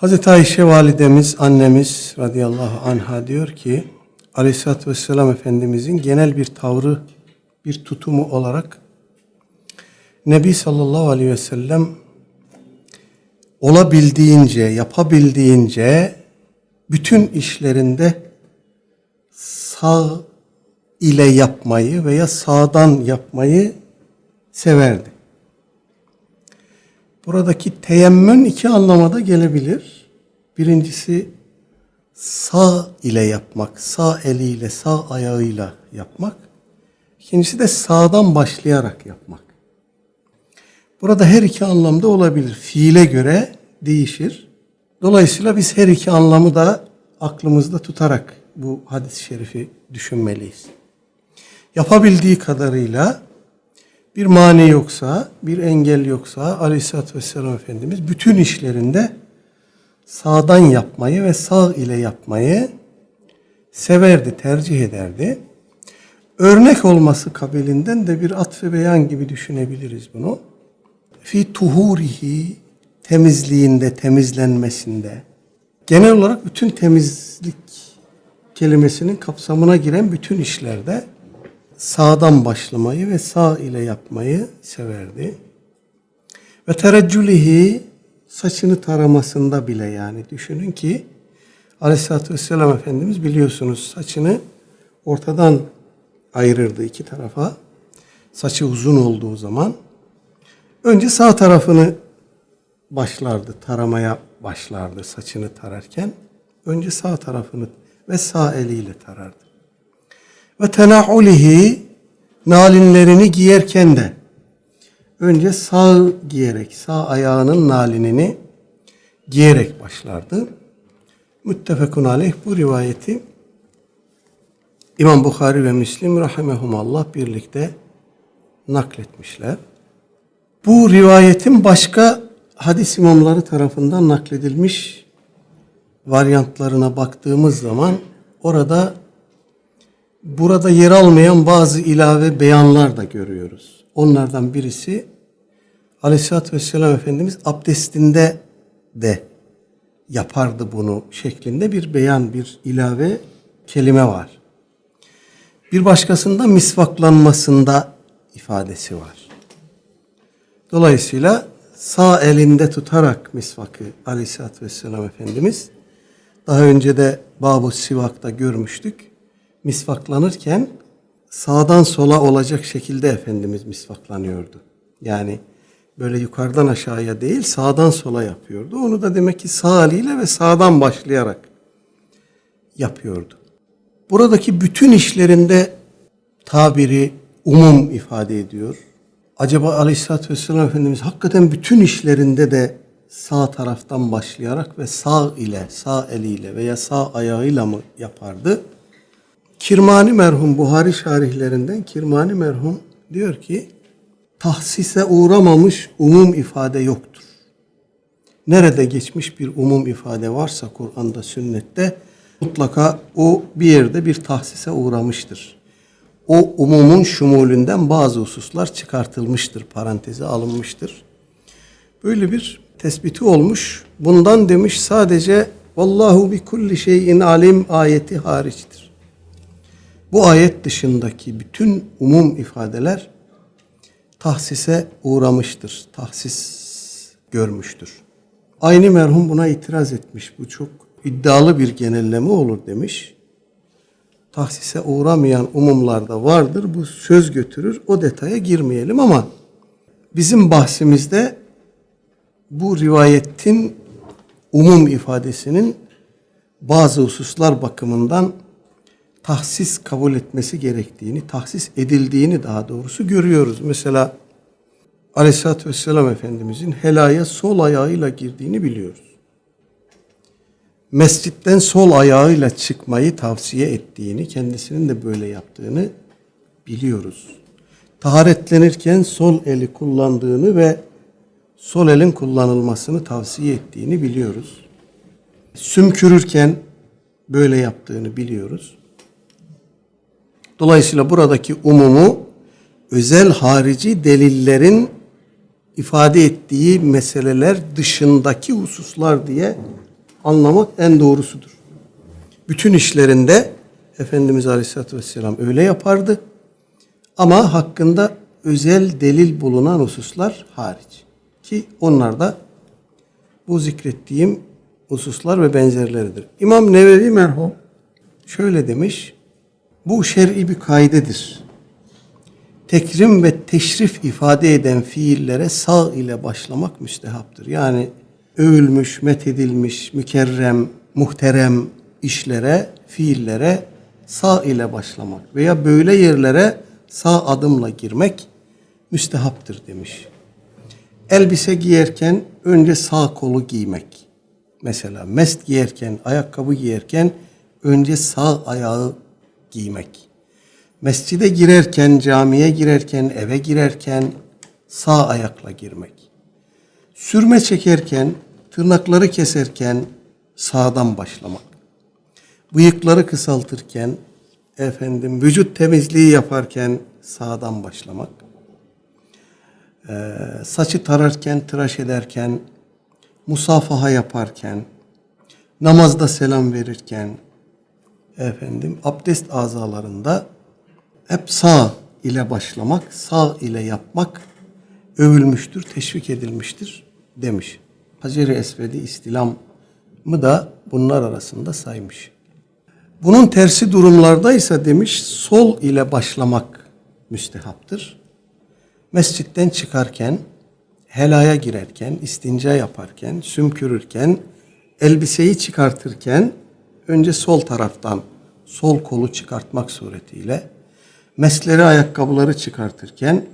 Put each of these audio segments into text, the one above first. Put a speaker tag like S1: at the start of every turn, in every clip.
S1: Hazreti Ayşe validemiz, annemiz radıyallahu anha diyor ki Aleyhisselatü Vesselam Efendimizin genel bir tavrı, bir tutumu olarak Nebi sallallahu aleyhi ve sellem olabildiğince, yapabildiğince bütün işlerinde sağ ile yapmayı veya sağdan yapmayı severdi. Buradaki teyemmün iki anlamada gelebilir. Birincisi sağ ile yapmak, sağ eliyle, sağ ayağıyla yapmak. İkincisi de sağdan başlayarak yapmak. Burada her iki anlamda olabilir. Fiile göre değişir. Dolayısıyla biz her iki anlamı da aklımızda tutarak bu hadis-i şerifi düşünmeliyiz. Yapabildiği kadarıyla bir mani yoksa, bir engel yoksa Aleyhisselatü Vesselam Efendimiz bütün işlerinde sağdan yapmayı ve sağ ile yapmayı severdi, tercih ederdi. Örnek olması kabilinden de bir atf beyan gibi düşünebiliriz bunu. Fi tuhurihi temizliğinde, temizlenmesinde. Genel olarak bütün temizlik kelimesinin kapsamına giren bütün işlerde sağdan başlamayı ve sağ ile yapmayı severdi. Ve tereccülihi saçını taramasında bile yani düşünün ki Aleyhisselatü Vesselam Efendimiz biliyorsunuz saçını ortadan ayırırdı iki tarafa. Saçı uzun olduğu zaman önce sağ tarafını başlardı, taramaya başlardı saçını tararken. Önce sağ tarafını ve sağ eliyle tarardı. Ve tenahulihi nalinlerini giyerken de önce sağ giyerek, sağ ayağının nalinini giyerek başlardı. Müttefekun aleyh bu rivayeti İmam Bukhari ve Müslim rahimehumallah birlikte nakletmişler. Bu rivayetin başka hadis imamları tarafından nakledilmiş varyantlarına baktığımız zaman orada burada yer almayan bazı ilave beyanlar da görüyoruz. Onlardan birisi Aleyhisselatü Vesselam Efendimiz abdestinde de yapardı bunu şeklinde bir beyan, bir ilave kelime var. Bir başkasında misvaklanmasında ifadesi var. Dolayısıyla sağ elinde tutarak misvakı Aleyhisselatü Vesselam Efendimiz daha önce de Babu Sivak'ta görmüştük. Misvaklanırken sağdan sola olacak şekilde Efendimiz misvaklanıyordu. Yani böyle yukarıdan aşağıya değil sağdan sola yapıyordu. Onu da demek ki sağ eliyle ve sağdan başlayarak yapıyordu. Buradaki bütün işlerinde tabiri umum ifade ediyor. Acaba Aleyhisselatü Vesselam Efendimiz hakikaten bütün işlerinde de sağ taraftan başlayarak ve sağ ile, sağ eliyle veya sağ ayağıyla mı yapardı? Kirmani merhum Buhari şarihlerinden Kirmani merhum diyor ki tahsise uğramamış umum ifade yoktur. Nerede geçmiş bir umum ifade varsa Kur'an'da, sünnette mutlaka o bir yerde bir tahsise uğramıştır. O umumun şumulünden bazı hususlar çıkartılmıştır, paranteze alınmıştır. Böyle bir tespiti olmuş. Bundan demiş sadece Vallahu bi kulli şeyin alim ayeti hariçtir. Bu ayet dışındaki bütün umum ifadeler tahsise uğramıştır. Tahsis görmüştür. Aynı merhum buna itiraz etmiş. Bu çok iddialı bir genelleme olur demiş. Tahsise uğramayan umumlarda vardır. Bu söz götürür. O detaya girmeyelim ama bizim bahsimizde bu rivayetin umum ifadesinin bazı hususlar bakımından tahsis kabul etmesi gerektiğini, tahsis edildiğini daha doğrusu görüyoruz. Mesela Aleyhisselatü Vesselam Efendimizin helaya sol ayağıyla girdiğini biliyoruz. Mescitten sol ayağıyla çıkmayı tavsiye ettiğini, kendisinin de böyle yaptığını biliyoruz. Taharetlenirken sol eli kullandığını ve sol elin kullanılmasını tavsiye ettiğini biliyoruz. Sümkürürken böyle yaptığını biliyoruz. Dolayısıyla buradaki umumu özel harici delillerin ifade ettiği meseleler dışındaki hususlar diye anlamak en doğrusudur. Bütün işlerinde Efendimiz Aleyhisselatü Vesselam öyle yapardı. Ama hakkında özel delil bulunan hususlar hariç. Ki onlar da bu zikrettiğim hususlar ve benzerleridir. İmam Nevevi merhum şöyle demiş. Bu şer'i bir kaidedir. Tekrim ve teşrif ifade eden fiillere sağ ile başlamak müstehaptır. Yani övülmüş, methedilmiş, mükerrem, muhterem işlere, fiillere sağ ile başlamak veya böyle yerlere sağ adımla girmek müstehaptır demiş. Elbise giyerken önce sağ kolu giymek. Mesela mest giyerken, ayakkabı giyerken önce sağ ayağı giymek. Mescide girerken, camiye girerken, eve girerken sağ ayakla girmek. Sürme çekerken, tırnakları keserken sağdan başlamak. Bıyıkları kısaltırken, efendim vücut temizliği yaparken sağdan başlamak. Ee, saçı tararken, tıraş ederken, musafaha yaparken, namazda selam verirken, efendim abdest azalarında hep sağ ile başlamak, sağ ile yapmak övülmüştür, teşvik edilmiştir demiş. Hacer-i Esved'i istilam mı da bunlar arasında saymış. Bunun tersi durumlarda ise demiş sol ile başlamak müstehaptır. Mescitten çıkarken, helaya girerken, istinca yaparken, sümkürürken, elbiseyi çıkartırken önce sol taraftan sol kolu çıkartmak suretiyle mesleri ayakkabıları çıkartırken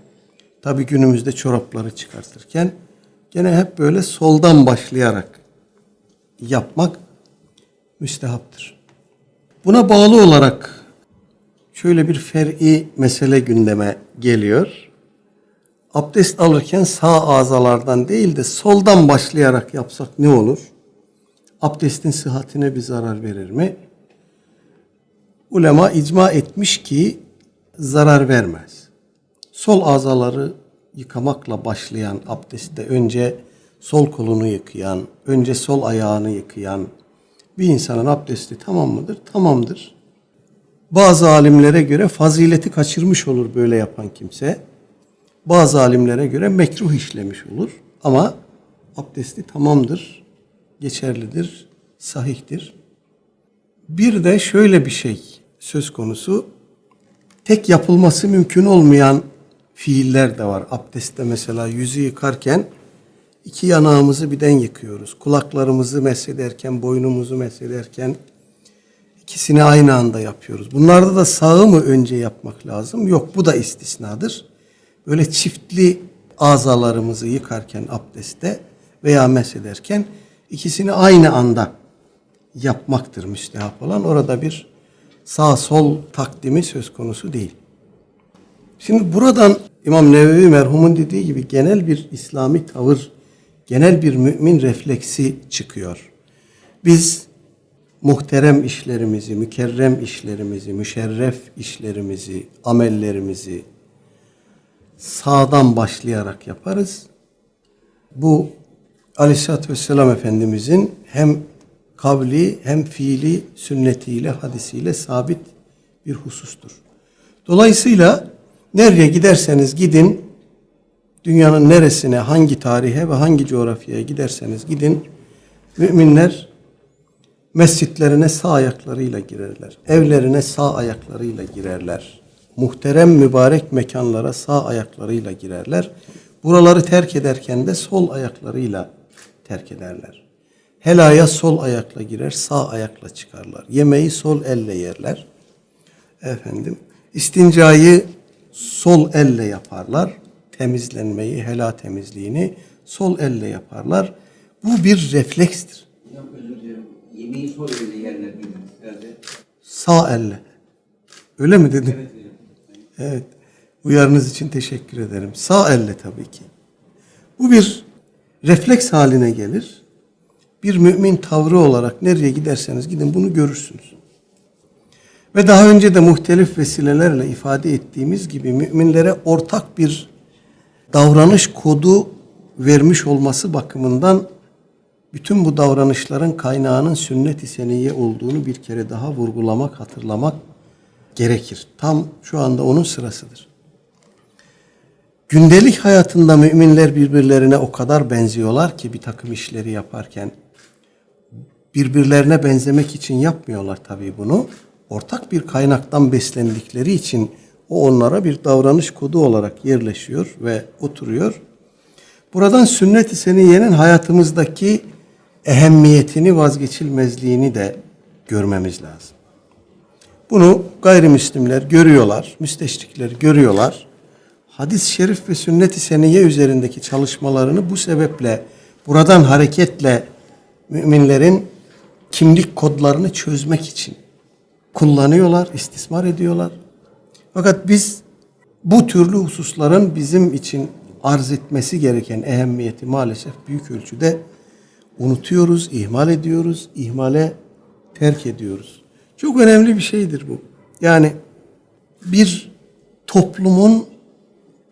S1: tabi günümüzde çorapları çıkartırken gene hep böyle soldan başlayarak yapmak müstehaptır. Buna bağlı olarak şöyle bir fer'i mesele gündeme geliyor. Abdest alırken sağ azalardan değil de soldan başlayarak yapsak ne olur? Abdestin sıhhatine bir zarar verir mi? Ulema icma etmiş ki zarar vermez. Sol azaları yıkamakla başlayan abdestte önce sol kolunu yıkayan, önce sol ayağını yıkayan bir insanın abdesti tamam mıdır? Tamamdır. Bazı alimlere göre fazileti kaçırmış olur böyle yapan kimse. Bazı alimlere göre mekruh işlemiş olur. Ama abdesti tamamdır, geçerlidir, sahihtir. Bir de şöyle bir şey söz konusu. Tek yapılması mümkün olmayan fiiller de var. Abdestte mesela yüzü yıkarken iki yanağımızı birden yıkıyoruz. Kulaklarımızı mesederken, boynumuzu mesederken ikisini aynı anda yapıyoruz. Bunlarda da sağı mı önce yapmak lazım? Yok bu da istisnadır. Böyle çiftli azalarımızı yıkarken abdestte veya mesederken ikisini aynı anda yapmaktır müstehap olan. Orada bir sağ sol takdimi söz konusu değil. Şimdi buradan İmam Nevevi merhumun dediği gibi genel bir İslami tavır, genel bir mümin refleksi çıkıyor. Biz muhterem işlerimizi, mükerrem işlerimizi, müşerref işlerimizi, amellerimizi sağdan başlayarak yaparız. Bu Aleyhisselatü Vesselam Efendimizin hem kavli hem fiili sünnetiyle, hadisiyle sabit bir husustur. Dolayısıyla nereye giderseniz gidin, dünyanın neresine, hangi tarihe ve hangi coğrafyaya giderseniz gidin, müminler mescitlerine sağ ayaklarıyla girerler. Evlerine sağ ayaklarıyla girerler. Muhterem mübarek mekanlara sağ ayaklarıyla girerler. Buraları terk ederken de sol ayaklarıyla terk ederler. Helaya sol ayakla girer, sağ ayakla çıkarlar. Yemeği sol elle yerler. Efendim, istincayı sol elle yaparlar. Temizlenmeyi, hela temizliğini sol elle yaparlar. Bu bir reflekstir.
S2: Hocam özür dilerim. Yemeği sol elle yerler dediniz.
S1: Sağ elle. Öyle mi dedim?
S2: Evet hocam.
S1: Evet. Uyarınız için teşekkür ederim. Sağ elle tabii ki. Bu bir refleks haline gelir. Bir mümin tavrı olarak nereye giderseniz gidin bunu görürsünüz. Ve daha önce de muhtelif vesilelerle ifade ettiğimiz gibi müminlere ortak bir davranış kodu vermiş olması bakımından bütün bu davranışların kaynağının sünnet-i seniyye olduğunu bir kere daha vurgulamak, hatırlamak gerekir. Tam şu anda onun sırasıdır. Gündelik hayatında müminler birbirlerine o kadar benziyorlar ki bir takım işleri yaparken birbirlerine benzemek için yapmıyorlar tabii bunu. Ortak bir kaynaktan beslendikleri için o onlara bir davranış kodu olarak yerleşiyor ve oturuyor. Buradan sünnet-i seniyyenin hayatımızdaki ehemmiyetini, vazgeçilmezliğini de görmemiz lazım. Bunu gayrimüslimler görüyorlar, müsteşrikler görüyorlar. Hadis-i şerif ve sünnet-i seniyye üzerindeki çalışmalarını bu sebeple buradan hareketle müminlerin kimlik kodlarını çözmek için kullanıyorlar, istismar ediyorlar. Fakat biz bu türlü hususların bizim için arz etmesi gereken ehemmiyeti maalesef büyük ölçüde unutuyoruz, ihmal ediyoruz, ihmale terk ediyoruz. Çok önemli bir şeydir bu. Yani bir toplumun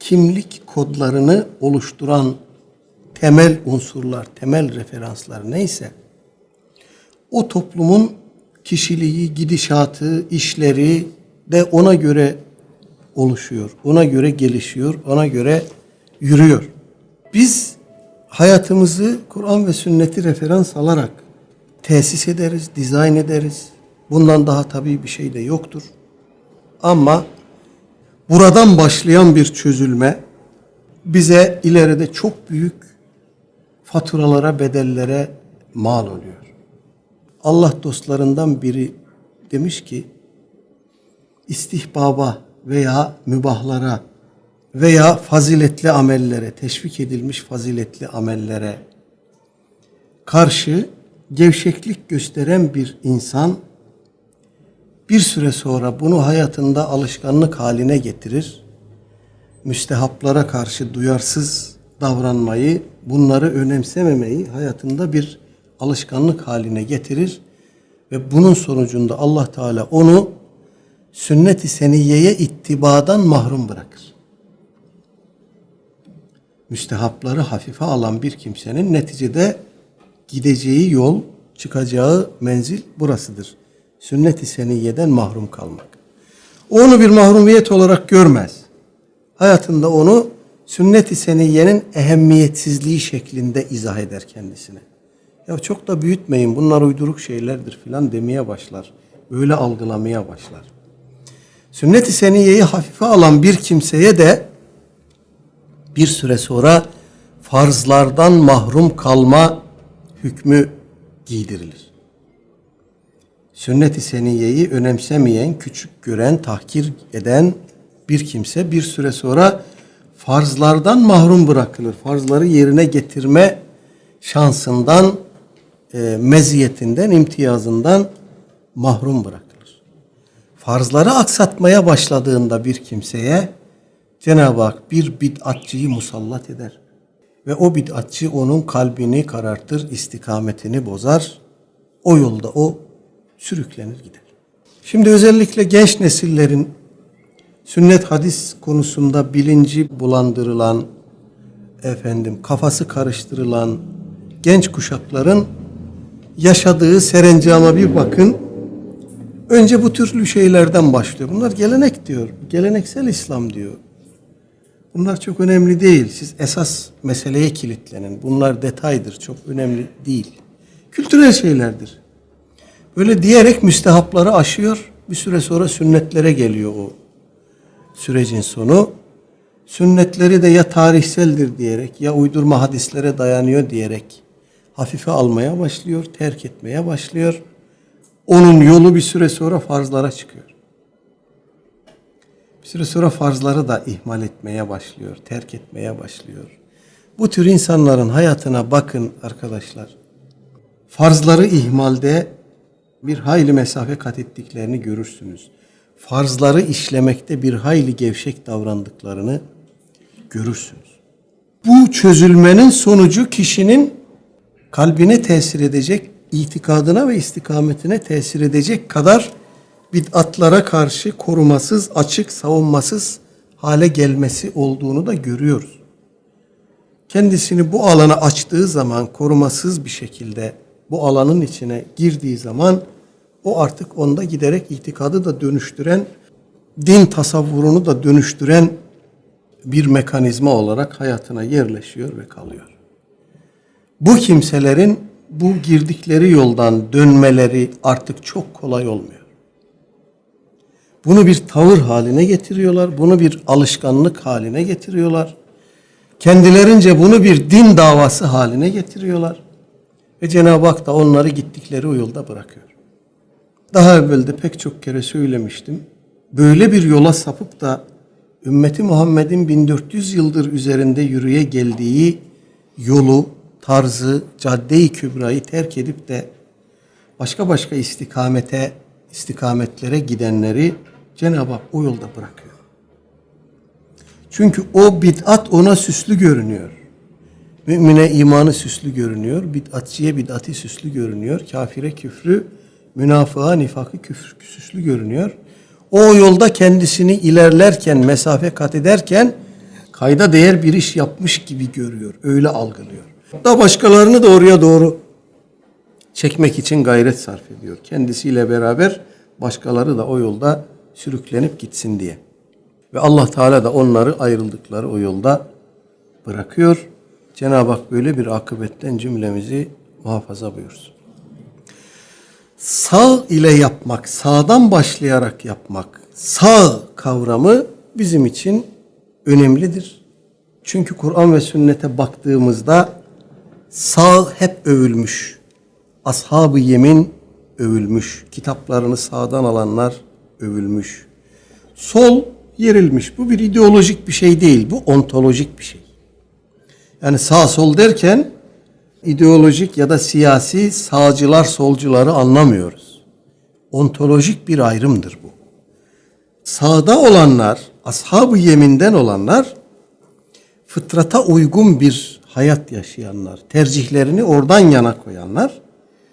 S1: kimlik kodlarını oluşturan temel unsurlar, temel referanslar neyse o toplumun kişiliği, gidişatı, işleri de ona göre oluşuyor. Ona göre gelişiyor, ona göre yürüyor. Biz hayatımızı Kur'an ve sünneti referans alarak tesis ederiz, dizayn ederiz. Bundan daha tabii bir şey de yoktur. Ama buradan başlayan bir çözülme bize ileride çok büyük faturalara, bedellere mal oluyor. Allah dostlarından biri demiş ki istihbaba veya mübahlara veya faziletli amellere, teşvik edilmiş faziletli amellere karşı gevşeklik gösteren bir insan bir süre sonra bunu hayatında alışkanlık haline getirir. Müstehaplara karşı duyarsız davranmayı, bunları önemsememeyi hayatında bir alışkanlık haline getirir ve bunun sonucunda Allah Teala onu sünnet-i seniyeye ittibadan mahrum bırakır. Müstehapları hafife alan bir kimsenin neticede gideceği yol, çıkacağı menzil burasıdır. Sünnet-i seniyeden mahrum kalmak. Onu bir mahrumiyet olarak görmez. Hayatında onu sünnet-i seniyyenin ehemmiyetsizliği şeklinde izah eder kendisine. Ya çok da büyütmeyin bunlar uyduruk şeylerdir filan demeye başlar. Böyle algılamaya başlar. Sünnet-i seniyyeyi hafife alan bir kimseye de bir süre sonra farzlardan mahrum kalma hükmü giydirilir. Sünnet-i seniyyeyi önemsemeyen, küçük gören, tahkir eden bir kimse bir süre sonra farzlardan mahrum bırakılır. Farzları yerine getirme şansından, e, meziyetinden, imtiyazından mahrum bırakılır. Farzları aksatmaya başladığında bir kimseye Cenab-ı Hak bir bid'atçıyı musallat eder. Ve o bid'atçı onun kalbini karartır, istikametini bozar. O yolda o sürüklenir gider. Şimdi özellikle genç nesillerin sünnet hadis konusunda bilinci bulandırılan, efendim kafası karıştırılan genç kuşakların yaşadığı serencama bir bakın. Önce bu türlü şeylerden başlıyor. Bunlar gelenek diyor. Geleneksel İslam diyor. Bunlar çok önemli değil. Siz esas meseleye kilitlenin. Bunlar detaydır. Çok önemli değil. Kültürel şeylerdir. Böyle diyerek müstehapları aşıyor. Bir süre sonra sünnetlere geliyor o sürecin sonu. Sünnetleri de ya tarihseldir diyerek ya uydurma hadislere dayanıyor diyerek hafife almaya başlıyor, terk etmeye başlıyor. Onun yolu bir süre sonra farzlara çıkıyor. Bir süre sonra farzları da ihmal etmeye başlıyor, terk etmeye başlıyor. Bu tür insanların hayatına bakın arkadaşlar. Farzları ihmalde bir hayli mesafe kat ettiklerini görürsünüz. Farzları işlemekte bir hayli gevşek davrandıklarını görürsünüz. Bu çözülmenin sonucu kişinin kalbine tesir edecek, itikadına ve istikametine tesir edecek kadar bid'atlara karşı korumasız, açık, savunmasız hale gelmesi olduğunu da görüyoruz. kendisini bu alana açtığı zaman korumasız bir şekilde bu alanın içine girdiği zaman o artık onda giderek itikadı da dönüştüren, din tasavvurunu da dönüştüren bir mekanizma olarak hayatına yerleşiyor ve kalıyor. Bu kimselerin bu girdikleri yoldan dönmeleri artık çok kolay olmuyor. Bunu bir tavır haline getiriyorlar, bunu bir alışkanlık haline getiriyorlar. Kendilerince bunu bir din davası haline getiriyorlar. Ve Cenab-ı Hak da onları gittikleri o yolda bırakıyor. Daha evvel de pek çok kere söylemiştim. Böyle bir yola sapıp da ümmeti Muhammed'in 1400 yıldır üzerinde yürüye geldiği yolu, tarzı, cadde-i kübrayı terk edip de başka başka istikamete, istikametlere gidenleri Cenab-ı Hak o yolda bırakıyor. Çünkü o bid'at ona süslü görünüyor. Mümine imanı süslü görünüyor. Bid'atçiye bid'ati süslü görünüyor. Kafire küfrü, münafığa nifakı küfür, süslü görünüyor. O yolda kendisini ilerlerken, mesafe kat ederken kayda değer bir iş yapmış gibi görüyor. Öyle algılıyor. Da başkalarını da oraya doğru çekmek için gayret sarf ediyor. Kendisiyle beraber başkaları da o yolda sürüklenip gitsin diye. Ve Allah Teala da onları ayrıldıkları o yolda bırakıyor. Cenab-ı Hak böyle bir akıbetten cümlemizi muhafaza buyursun. Sağ ile yapmak, sağdan başlayarak yapmak, sağ kavramı bizim için önemlidir. Çünkü Kur'an ve sünnete baktığımızda sağ hep övülmüş. Ashab-ı yemin övülmüş. Kitaplarını sağdan alanlar övülmüş. Sol yerilmiş. Bu bir ideolojik bir şey değil. Bu ontolojik bir şey. Yani sağ sol derken ideolojik ya da siyasi sağcılar solcuları anlamıyoruz. Ontolojik bir ayrımdır bu. Sağda olanlar, ashab-ı yeminden olanlar fıtrata uygun bir hayat yaşayanlar, tercihlerini oradan yana koyanlar,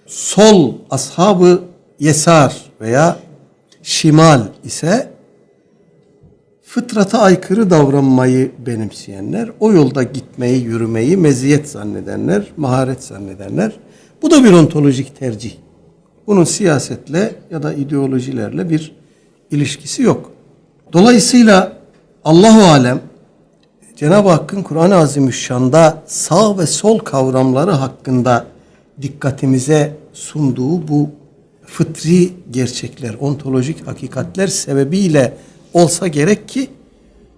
S1: sol ashabı yesar veya şimal ise fıtrata aykırı davranmayı benimseyenler, o yolda gitmeyi, yürümeyi meziyet zannedenler, maharet zannedenler. Bu da bir ontolojik tercih. Bunun siyasetle ya da ideolojilerle bir ilişkisi yok. Dolayısıyla Allahu alem Cenab-ı Hakk'ın Kur'an-ı Azimüşşan'da sağ ve sol kavramları hakkında dikkatimize sunduğu bu fıtri gerçekler, ontolojik hakikatler sebebiyle olsa gerek ki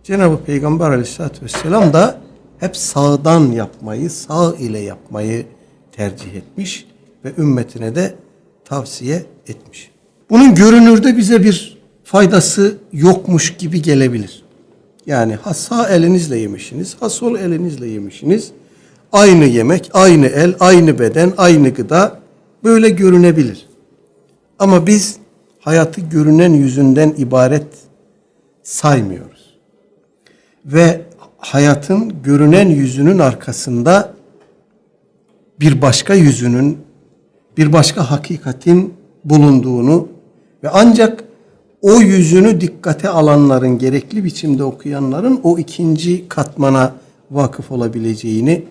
S1: Cenab-ı Peygamber aleyhissalatü vesselam da hep sağdan yapmayı, sağ ile yapmayı tercih etmiş ve ümmetine de tavsiye etmiş. Bunun görünürde bize bir faydası yokmuş gibi gelebilir. Yani ha sağ elinizle yemişsiniz, ha sol elinizle yemişsiniz. Aynı yemek, aynı el, aynı beden, aynı gıda böyle görünebilir. Ama biz hayatı görünen yüzünden ibaret saymıyoruz. Ve hayatın görünen yüzünün arkasında bir başka yüzünün, bir başka hakikatin bulunduğunu ve ancak o yüzünü dikkate alanların, gerekli biçimde okuyanların o ikinci katmana vakıf olabileceğini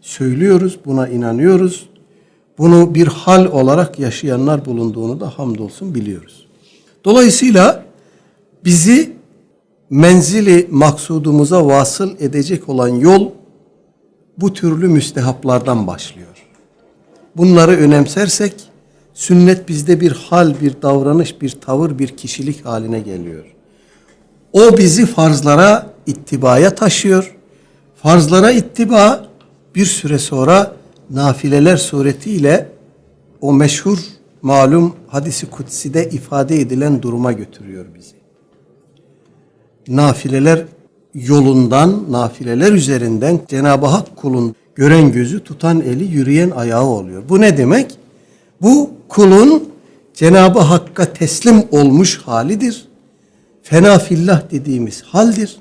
S1: söylüyoruz, buna inanıyoruz. Bunu bir hal olarak yaşayanlar bulunduğunu da hamdolsun biliyoruz. Dolayısıyla bizi menzili maksudumuza vasıl edecek olan yol bu türlü müstehaplardan başlıyor. Bunları önemsersek sünnet bizde bir hal, bir davranış, bir tavır, bir kişilik haline geliyor. O bizi farzlara ittibaya taşıyor. Farzlara ittiba bir süre sonra nafileler suretiyle o meşhur malum hadisi kutside ifade edilen duruma götürüyor bizi. Nafileler yolundan, nafileler üzerinden Cenab-ı Hak kulun gören gözü, tutan eli, yürüyen ayağı oluyor. Bu ne demek? Bu kulun Cenab-ı Hakk'a teslim olmuş halidir. Fena fillah dediğimiz haldir.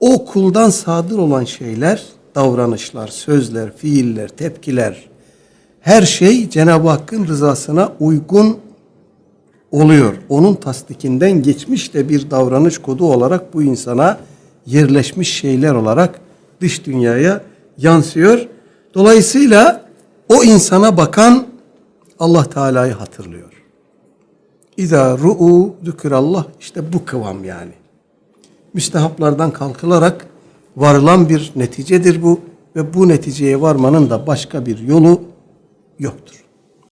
S1: O kuldan sadır olan şeyler, davranışlar, sözler, fiiller, tepkiler, her şey Cenab-ı Hakk'ın rızasına uygun oluyor. Onun tasdikinden geçmiş de bir davranış kodu olarak bu insana yerleşmiş şeyler olarak dış dünyaya yansıyor. Dolayısıyla o insana bakan Allah Teala'yı hatırlıyor. İza ru'u zükürallah işte bu kıvam yani. Müstehaplardan kalkılarak varılan bir neticedir bu ve bu neticeye varmanın da başka bir yolu yoktur.